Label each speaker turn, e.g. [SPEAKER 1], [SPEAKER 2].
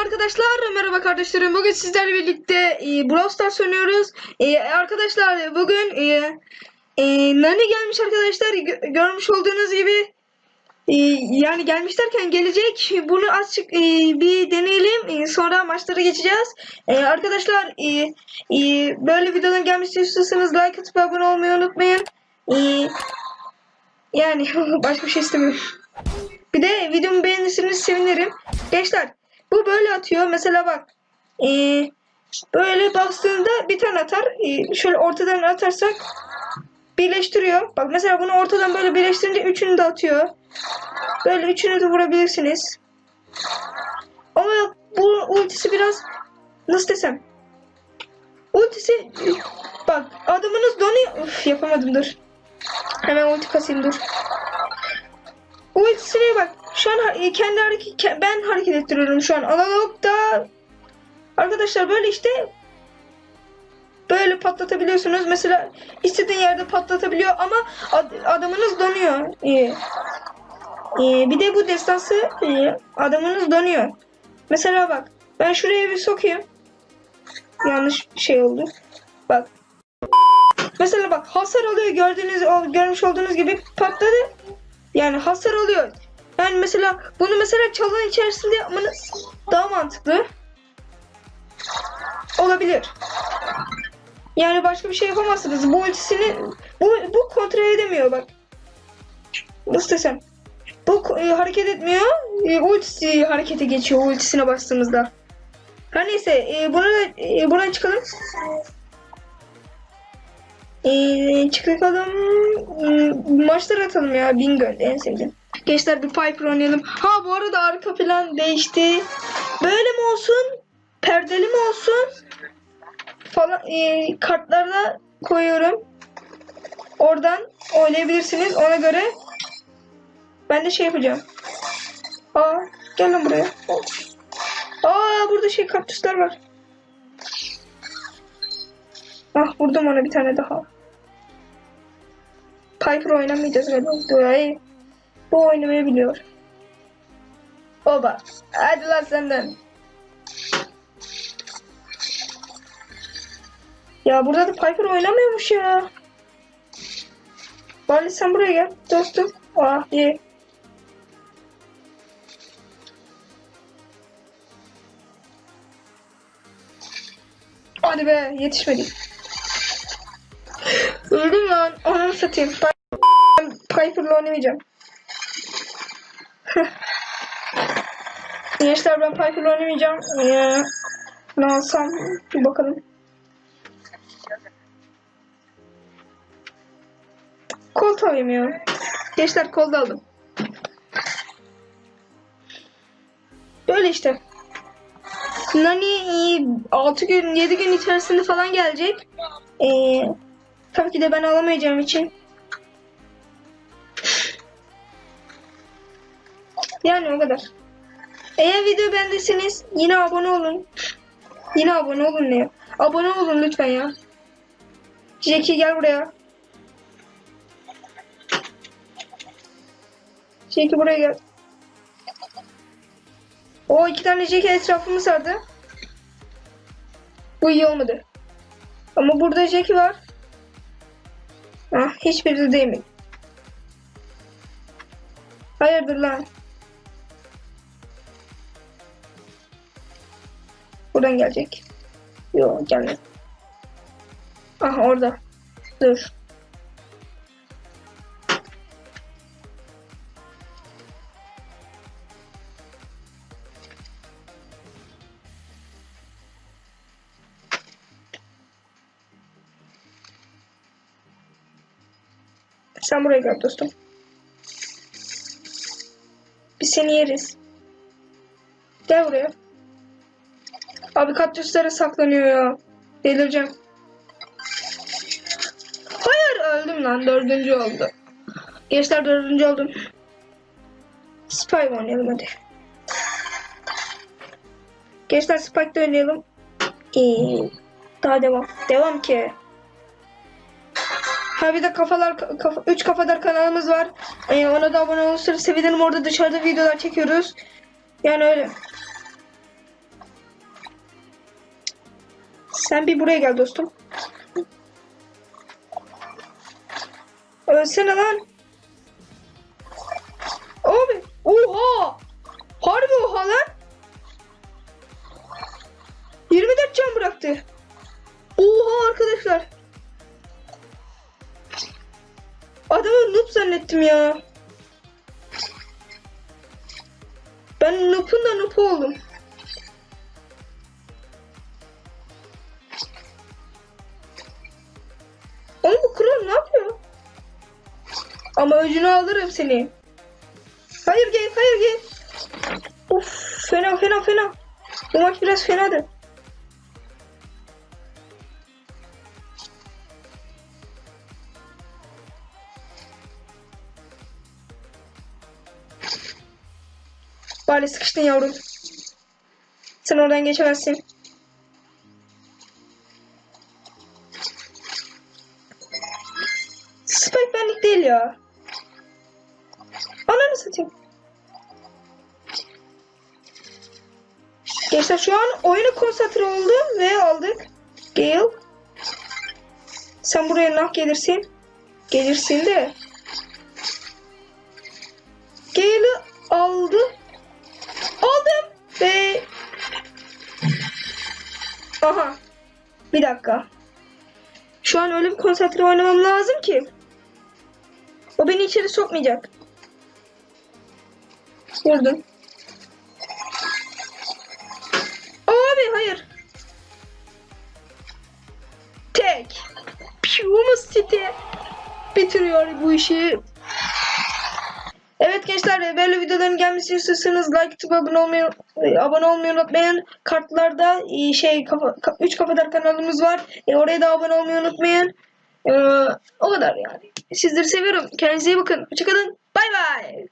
[SPEAKER 1] arkadaşlar, merhaba kardeşlerim. Bugün sizlerle birlikte e, Brawl Stars oynuyoruz. E, arkadaşlar bugün e, e, Nani gelmiş arkadaşlar. Gö- görmüş olduğunuz gibi e, yani gelmiş derken gelecek. Bunu azıcık e, bir deneyelim. E, sonra maçlara geçeceğiz. E, arkadaşlar e, e, böyle videoların gelmesini istiyorsanız like atıp abone olmayı unutmayın. E, yani başka bir şey istemiyorum. Bir de videomu beğenirseniz sevinirim. Gençler bu böyle atıyor. Mesela bak. Ee, böyle bastığında bir tane atar. Ee, şöyle ortadan atarsak birleştiriyor. Bak mesela bunu ortadan böyle birleştirince üçünü de atıyor. Böyle üçünü de vurabilirsiniz. Ama bu ultisi biraz nasıl desem. Ultisi bak adamınız donuyor. Uf, yapamadım dur. Hemen ulti kasayım dur. Ultisine bak. Şu an kendi hareket ke- ben hareket ettiriyorum şu an. Analogda arkadaşlar böyle işte böyle patlatabiliyorsunuz. Mesela istediğin yerde patlatabiliyor ama ad- adamınız donuyor. Ee, ee, bir de bu destansı ee, adamınız donuyor. Mesela bak ben şuraya bir sokayım. Yanlış şey oldu. Bak. Mesela bak hasar alıyor gördüğünüz görmüş olduğunuz gibi patladı. Yani hasar alıyor. Yani mesela bunu mesela çalan içerisinde yapmanız daha mantıklı. Olabilir. Yani başka bir şey yapamazsınız. Bu ultisini bu, bu kontrol edemiyor bak. Nasıl desem. Bu e, hareket etmiyor. E, ultisi harekete geçiyor ultisine bastığımızda. Her neyse e, bunu e, buradan çıkalım. Ee, çıkalım. Hmm, maçlar atalım ya. Bingo en sevdiğim. Gençler bir Piper oynayalım. Ha bu arada arka plan değişti. Böyle mi olsun? Perdeli mi olsun? Falan ee, kartlarda koyuyorum. Oradan oynayabilirsiniz. Ona göre ben de şey yapacağım. Aa gel lan buraya. Aa burada şey kaktüsler var. Ah vurdum ona bir tane daha. Piper oynamayacağız galiba. Ay, bu oynamayı biliyor. Oba. Hadi lan senden. Ya burada da Piper oynamıyormuş ya. Bari sen buraya gel dostum. Ah iyi. Hadi be yetişmedik. Öldüm lan. Onu satayım. Piper'la oynamayacağım. Gençler ben Piper'la oynamayacağım. Ee, ne alsam bir bakalım. Colt alayım ya. Gençler Colt aldım. Böyle işte. Nani 6 gün 7 gün içerisinde falan gelecek. Ee, tabii ki de ben alamayacağım için. Yani o kadar. Eğer video beğendiyseniz yine abone olun. Yine abone olun ne? Abone olun lütfen ya. Jackie gel buraya. Jackie buraya gel. O iki tane Jackie etrafımı sardı. Bu iyi olmadı. Ama burada Jackie var. Ah, hiçbiri de değil mi? Hayırdır lan? Buradan gelecek. Yok gelmedi. Ah orada. Dur. Sen buraya gel dostum. Biz seni yeriz. Gel buraya. Abi kaktüslere saklanıyor ya. Delireceğim. Hayır öldüm lan. Dördüncü oldu. Gençler dördüncü oldum. Spy oynayalım hadi. Gençler Spike'da oynayalım. İyi. Daha devam. Devam ki. Ha bir de kafalar kafa, üç kafadar kanalımız var. Ee, ona da abone olursanız sevinirim. Orada dışarıda videolar çekiyoruz. Yani öyle. Sen bir buraya gel dostum. Ölsene lan. Abi. Oha. Harbi oha lan. 24 can bıraktı. Oha arkadaşlar. Adamı noob zannettim ya. Ben noob'un da noob oldum. Oğlum bu kral ne yapıyor? Ama öcünü alırım seni. Hayır gel, hayır gel. Of, fena fena fena. Bu maç biraz fenadı. Bari sıkıştın yavrum. Sen oradan geçemezsin. Ya. Ananı satayım. Gençler şu an oyuna konsantre oldum ve aldık. Gale. Sen buraya nah gelirsin. Gelirsin de. Gale'ı aldı. Aldım ve Aha. Bir dakika. Şu an öyle bir konsantre oynamam lazım ki. O beni içeri sokmayacak. Vurdum. Abi hayır. Tek. Pumas City bitiriyor bu işi. Evet gençler böyle videoların gelmesini istiyorsanız like atıp abone olmayı abone olmayı unutmayın. Kartlarda e, şey kafa, 3 kafadar kanalımız var. E, oraya da abone olmayı unutmayın. E, o kadar yani. Sizleri seviyorum. Kendinize iyi bakın. Hoşçakalın. Bay bay.